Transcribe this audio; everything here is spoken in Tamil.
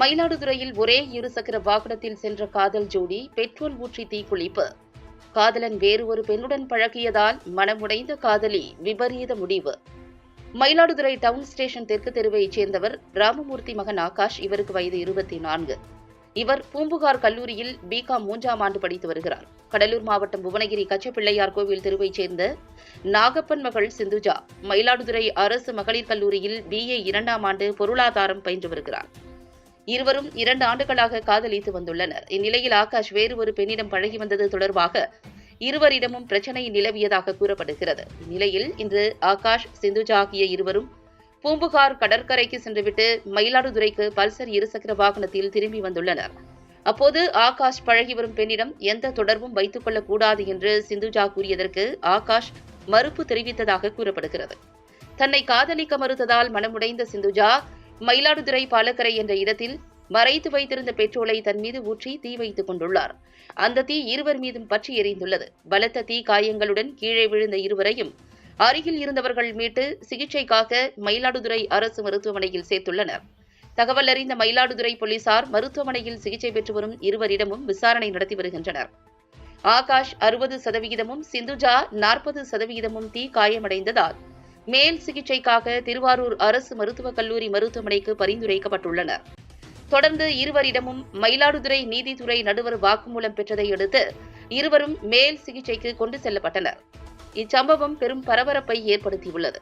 மயிலாடுதுறையில் ஒரே இருசக்கர வாகனத்தில் சென்ற காதல் ஜோடி பெட்ரோல் ஊற்றி தீக்குளிப்பு. காதலன் வேறு ஒரு பெண்ணுடன் பழகியதால் மனமுடைந்த காதலி விபரீத முடிவு. மயிலாடுதுறை டவுன் ஸ்டேஷன் தெற்கு தெருவைச் சேர்ந்தவர் ராமமூர்த்தி மகன் ஆகாஷ் இவருக்கு வயது இருபத்தி நான்கு. இவர் பூம்புகார் கல்லூரியில் பிகாம் மூன்றாம் ஆண்டு படித்து வருகிறார். கடலூர் மாவட்டம் புவனகிரி கச்சப்பிள்ளையார் கோவில் தெருவைச் சேர்ந்த நாகப்பன் மகள் சிந்துஜா மயிலாடுதுறை அரசு மகளிர் கல்லூரியில் பிஏ இரண்டாம் ஆண்டு பொருளாதாரம் பயின்று வருகிறார். இருவரும் இரண்டு ஆண்டுகளாக காதலித்து வந்துள்ளனர். இந்நிலையில் ஆகாஷ் வேறு ஒரு பெண்ணிடம் பழகி வந்தது தொடர்பாக இருவரிடமும் பிரச்சனை நிலவியதாக கூறப்படுகிறது. இந்நிலையில் இன்று ஆகாஷ் சிந்துஜா ஆகிய இருவரும் பூம்புகார் கடற்கரைக்கு சென்றுவிட்டு மயிலாடுதுறைக்கு பல்சர் இருசக்கர வாகனத்தில் திரும்பி வந்துள்ளனர். அப்போது ஆகாஷ் பழகி வரும் பெண்ணிடம் எந்த தொடர்பும் வைத்துக் கொள்ளக் கூடாது என்று சிந்துஜா கூறியதற்கு ஆகாஷ் மறுப்பு தெரிவித்ததாக கூறப்படுகிறது. தன்னை காதலிக்க மறுத்ததால் மனமுடைந்த சிந்துஜா மயிலாடுதுறை பாலக்கரை என்ற இடத்தில் மறைத்து வைத்திருந்த பெட்ரோலை தன் மீது ஊற்றி தீ வைத்துக் கொண்டுள்ளார். அந்த தீ இருவர் மீதும் பற்றி எரிந்துள்ளது. பலத்த தீ காயங்களுடன் கீழே விழுந்த இருவரையும் அருகில் இருந்தவர்கள் மீட்டு சிகிச்சைக்காக மயிலாடுதுறை அரசு மருத்துவமனையில் சேர்த்துள்ளனர். தகவல் அறிந்த மயிலாடுதுறை போலீசார் மருத்துவமனையில் சிகிச்சை பெற்று வரும் இருவரிடமும் விசாரணை நடத்தி வருகின்றனர். ஆகாஷ் அறுபது சதவிகிதமும் சிந்துஜா நாற்பது சதவிகிதமும் தீ காயமடைந்ததால் மேல் சிகிச்சைக்காக திருவாரூர் அரசு மருத்துவக் கல்லூரி மருத்துவமனைக்கு பரிந்துரைக்கப்பட்டுள்ளனர். தொடர்ந்து இருவரிடமும் மயிலாடுதுறை நீதித்துறை நடுவர் வாக்குமூலம் பெற்றதை அடுத்து இருவரும் மேல் சிகிச்சைக்கு கொண்டு செல்லப்பட்டனர். இச்சம்பவம் பெரும் பரபரப்பை ஏற்படுத்தியுள்ளது.